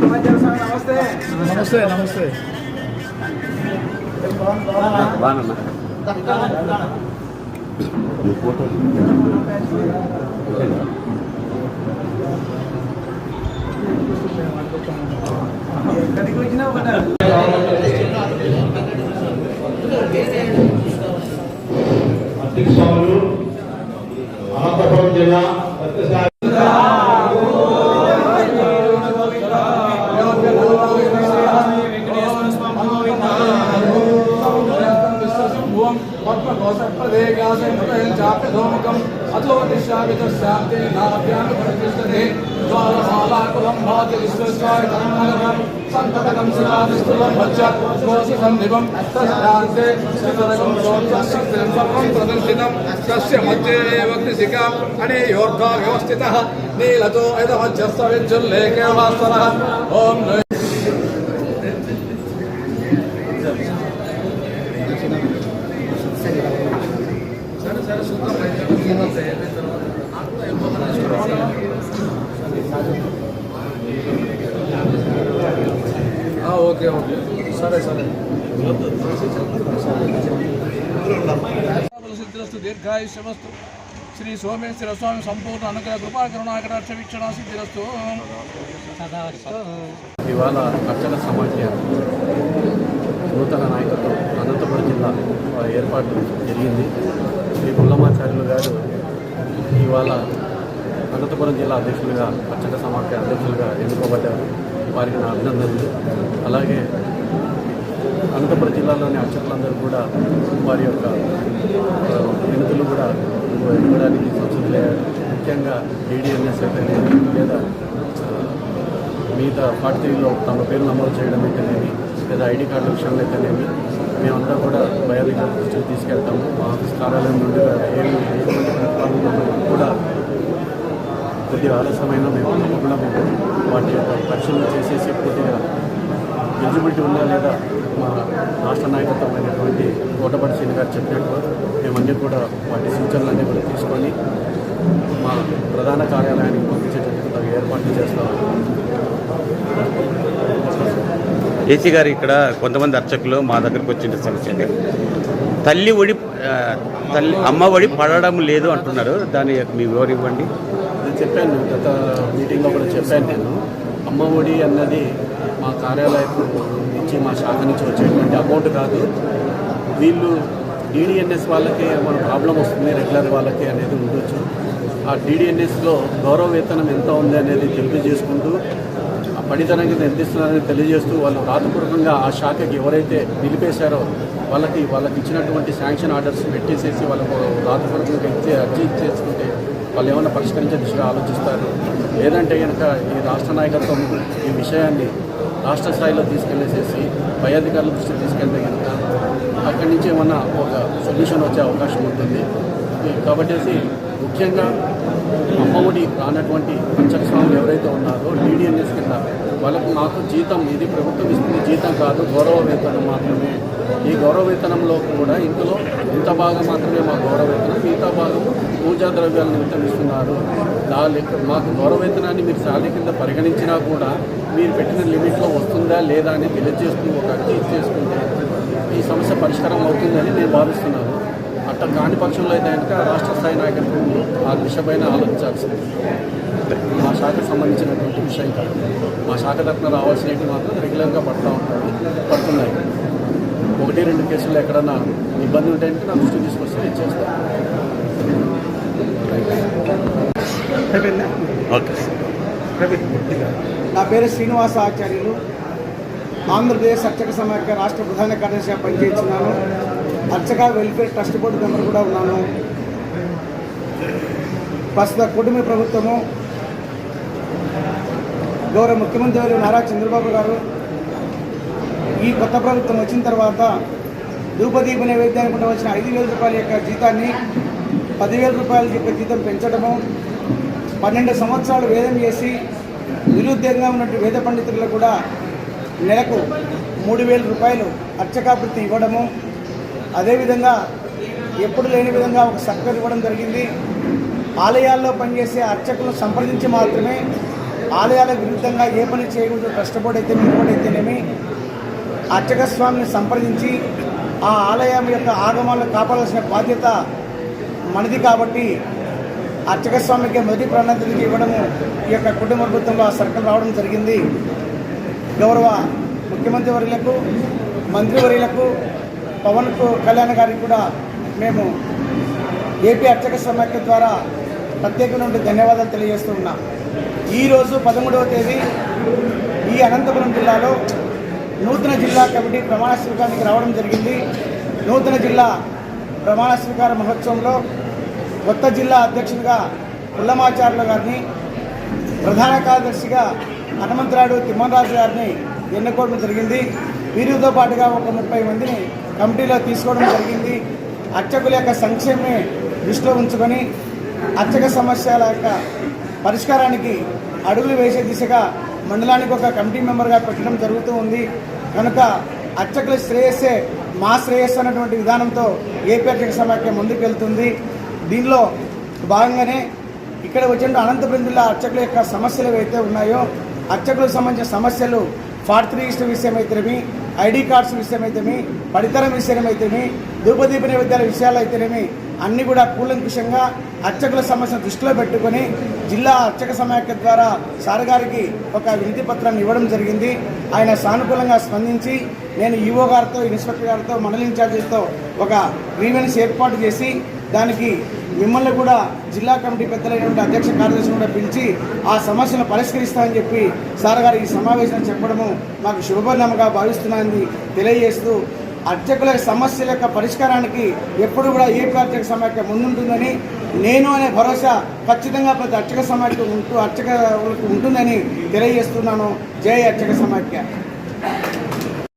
నమస్తే నమస్తే నమస్తే బాగున్నా ఎక్కడికి వచ్చినా అతో శాంతి నాభ్యాన్ని ప్రతిష్టతే ద్వారమాలాకులం భాతి విశ్వస్వాయ కర్మగం సంతతకం శిలాదిస్తులం వచ్చ కోసి సన్నిభం తస్యాంతే శతరకం శోత్రం సర్వం ప్రదర్శితం తస్య మధ్యే వక్తిశిఖాం అనేయోర్ధా వ్యవస్థితః నీలతో ఓం ఓకే ఓకే. సరే సరే. దీర్ఘాయుష్యమస్తు. శ్రీ సోమేశ్వర స్వామి సంపూర్ణ అనుగ్రహ కృపా కరుణాకటాక్ష వీక్షణ సిద్ధిరస్తు ఇవాళ అర్చన సమాఖ్య నూతన నాయకత్వం అనంతపురం జిల్లా ఏర్పాటు జరిగింది. శ్రీ పుల్లమాచార్యులు గారు ఇవాళ అనంతపురం జిల్లా అధ్యక్షులుగా అచ్చట సమాఖ్య అధ్యక్షులుగా ఎన్నుకోబడ్డారు. వారికి నా అభినందనలు. అలాగే అనంతపురం జిల్లాలోని అర్చకులందరూ కూడా వారి యొక్క వినతులు కూడా ఇవ్వడానికి సంసిద్ధులయ్యారు. ముఖ్యంగా ఈడీఎన్ఎస్ అయితేనేమి లేదా మిగతా పార్టీలో తమ పేరు నమోదు చేయడం అయితేనేమి లేదా ఐడి కార్డుల విషయంలో అయితేనేమి మేమంతా కూడా బయాలజీ దృష్టికి తీసుకెళ్తాము. మా ఆఫీస్ కార్యాలయం నుండి ఏమి కొద్దిగా ఆలస్యమైన మేము కూడా మేము వాటి యొక్క పరిశీలన చేసేసి కొద్దిగా ఎలిజిబిలిటీ ఉందా లేదా మా రాష్ట్ర నాయకత్వం అయినటువంటి కోటపడి శ్రీని గారు చెప్పినట్టు మేమన్నీ కూడా వాటి సూచనలన్నీ కూడా తీసుకొని మా ప్రధాన కార్యాలయానికి పంపించేటట్టు ఏర్పాట్లు చేస్తాము ఏసీ గారు ఇక్కడ కొంతమంది అర్చకులు మా దగ్గరకు వచ్చిన సమస్య తల్లి ఒడి తల్లి అమ్మ ఒడి పడడం లేదు అంటున్నారు. దాని యొక్క మీ వివరం ఇవ్వండి. చెప్పాను గత మీటింగ్లో కూడా చెప్పాను నేను. అమ్మ ఒడి అన్నది మా కార్యాలయం నుంచి మా శాఖ నుంచి వచ్చేటువంటి అమౌంట్ కాదు. వీళ్ళు డీడీఎన్ఎస్ వాళ్ళకి మన ప్రాబ్లం వస్తుంది రెగ్యులర్ వాళ్ళకి అనేది ఉండొచ్చు. ఆ డీడీఎన్ఎస్లో గౌరవ వేతనం ఎంత ఉంది అనేది తెలియజేసుకుంటూ ఆ పడితనానికి ఎంత ఇస్తున్నారని తెలియజేస్తూ వాళ్ళు రాతపూర్వకంగా ఆ శాఖకి ఎవరైతే నిలిపేశారో వాళ్ళకి వాళ్ళకి ఇచ్చినటువంటి శాంక్షన్ ఆర్డర్స్ పెట్టేసేసి వాళ్ళకు రాతపూర్వకంగా ఇచ్చే అర్జీ ఇచ్చేసుకుంటే వాళ్ళు ఏమైనా పరిష్కరించే దిశగా ఆలోచిస్తారు? లేదంటే కనుక ఈ రాష్ట్ర నాయకత్వం ఈ విషయాన్ని రాష్ట్ర స్థాయిలో తీసుకెళ్ళేసేసి పై అధికారుల దృష్టికి తీసుకెళ్తే కనుక అక్కడి నుంచి ఏమన్నా ఒక సొల్యూషన్ వచ్చే అవకాశం ఉంటుంది. కాబట్టి ముఖ్యంగా అమ్మఒడి రానటువంటి పంచక స్వాములు ఎవరైతే ఉన్నారో డీడీఎన్ఎస్ కింద వాళ్ళకు మాకు జీతం ఇది ప్రభుత్వం ఇస్తుంది జీతం కాదు గౌరవ వేతనం మాత్రమే. ఈ గౌరవ వేతనంలో కూడా ఇందులో ఇంత భాగం మాత్రమే మా గౌరవ వేతనం మిగతా భాగం పూజా ద్రవ్యాలను నిమిత్తం ఇస్తున్నారు. దా లెక్క మాకు గౌరవ వేతనాన్ని మీరు శాలరీ కింద పరిగణించినా కూడా మీరు పెట్టిన లిమిట్లో వస్తుందా లేదా అని తెలియజేస్తూ ఒక అర్జీ ఇచ్చేసుకుంటే ఈ సమస్య పరిష్కారం అవుతుందని నేను భావిస్తున్నాను. అట్లా కాని పక్షంలో అయితే కనుక రాష్ట్ర స్థాయి నాయకత్వం ఆ దిశపైన ఆలోచించాల్సింది. మా శాఖకు సంబంధించినటువంటి విషయం కాదు. మా శాఖ తరఫున రావాల్సినవి మాత్రం రెగ్యులర్గా పడుతూ ఉంటాయి పడుతున్నాయి. ఒకటి రెండు కేసుల్లో ఎక్కడన్నా ఇబ్బంది ఉంటే నా దృష్టికి తీసుకొస్తే నేను చేస్తాను ఓకే. నా పేరు శ్రీనివాస ఆచార్యులు. ఆంధ్రప్రదేశ్ అర్చక సమాఖ్య రాష్ట్ర ప్రధాన కార్యదర్శిగా పనిచేస్తున్నాను. అర్చక వెల్ఫేర్ ట్రస్ట్ బోర్డు మెంబర్ కూడా ఉన్నాను. ప్రస్తుత కూటమి ప్రభుత్వము గౌరవ ముఖ్యమంత్రి వారు నారా చంద్రబాబు గారు ఈ కొత్త ప్రభుత్వం వచ్చిన తర్వాత ధూపదీప నైవేద్యానికి ఉండవలసిన ఐదు వేల రూపాయల యొక్క జీతాన్ని పదివేల రూపాయల యొక్క జీతం పెంచడము పన్నెండు సంవత్సరాలు వేదం చేసి నిరుద్యోగంగా ఉన్నటువంటి వేద పండితులకు కూడా నెలకు మూడు వేల రూపాయలు అర్చకావృత్తి ఇవ్వడము అదేవిధంగా ఎప్పుడు లేని విధంగా ఒక సర్కర్ ఇవ్వడం జరిగింది. ఆలయాల్లో పనిచేసే అర్చకులను సంప్రదించి మాత్రమే ఆలయాల విరుద్ధంగా ఏ పని చేయకూడదు ట్రస్ట్ బోర్డు అయితే ఇంకోటి అయితేనేమి అర్చక స్వామిని సంప్రదించి ఆ ఆలయం యొక్క ఆగమాలను కాపాడాల్సిన బాధ్యత మనది కాబట్టి అర్చక స్వామికి మొదటి ప్రాధాన్యత ఇవ్వడము ఈ యొక్క కుటుంబ ప్రభుత్వంలో ఆ సర్కిల్ రావడం జరిగింది. గౌరవ ముఖ్యమంత్రి వర్యులకు మంత్రివర్యులకు పవన్ కళ్యాణ్ గారికి కూడా మేము ఏపీ అర్చక సమాఖ్య ద్వారా ప్రత్యేకమైన ధన్యవాదాలు తెలియజేస్తూ ఉన్నాం. ఈరోజు పదమూడవ తేదీ ఈ అనంతపురం జిల్లాలో నూతన జిల్లా కమిటీ ప్రమాణ స్వీకారానికి రావడం జరిగింది. నూతన జిల్లా ప్రమాణ స్వీకార మహోత్సవంలో కొత్త జిల్లా అధ్యక్షుడిగా పుల్లమాచార్యుల గారిని ప్రధాన కార్యదర్శిగా హనుమంతరాడు తిమ్మరాజు గారిని ఎన్నుకోవడం జరిగింది. వీరితో పాటుగా ఒక ముప్పై మందిని కమిటీలో తీసుకోవడం జరిగింది. అర్చకుల యొక్క సంక్షేమే దృష్టిలో ఉంచుకొని అర్చక సమస్యల యొక్క పరిష్కారానికి అడుగులు వేసే దిశగా మండలానికి ఒక కమిటీ మెంబర్గా పెట్టడం జరుగుతూ ఉంది. కనుక అర్చకుల శ్రేయస్సే మా శ్రేయస్సు అన్నటువంటి విధానంతో ఏపీ అర్చక సమాఖ్య ముందుకెళ్తుంది దీనిలో భాగంగానే ఇక్కడ వచ్చిన అనంతపురం జిల్లా అర్చకుల యొక్క సమస్యలు ఏవైతే ఉన్నాయో అర్చకులకు సంబంధించిన సమస్యలు ఫార్ట్ త్రీ ఇష్ట ఐడి కార్డ్స్ విషయమైతేమి పడితరం విషయమైతేమి ధూపదీప నైవేద్యాల విషయాలు అయితేనేమి అన్నీ కూడా కూలంకుషంగా అర్చకుల సమస్యను దృష్టిలో పెట్టుకొని జిల్లా అర్చక సమాఖ్య ద్వారా సార్ గారికి ఒక వినతి పత్రాన్ని ఇవ్వడం జరిగింది. ఆయన సానుకూలంగా స్పందించి నేను ఈఓ గారితో ఇన్స్పెక్టర్ గారితో మండలి ఇన్ఛార్జీతో ఒక గ్రీవెన్స్ ఏర్పాటు చేసి దానికి మిమ్మల్ని కూడా జిల్లా కమిటీ పెద్దలైనటువంటి అధ్యక్ష కార్యదర్శి కూడా పిలిచి ఆ సమస్యను పరిష్కరిస్తామని చెప్పి సార్ గారు ఈ సమావేశం చెప్పడము మాకు శుభపరిణామంగా భావిస్తున్నానని తెలియజేస్తూ అర్చకుల సమస్యల యొక్క పరిష్కారానికి ఎప్పుడు కూడా ఏ అర్చక సమాఖ్య ముందుంటుందని నేను అనే భరోసా ఖచ్చితంగా ప్రతి అర్చక సమాఖ్య ఉంటూ అర్చకులకు ఉంటుందని తెలియజేస్తున్నాను. జై అర్చక సమాఖ్య.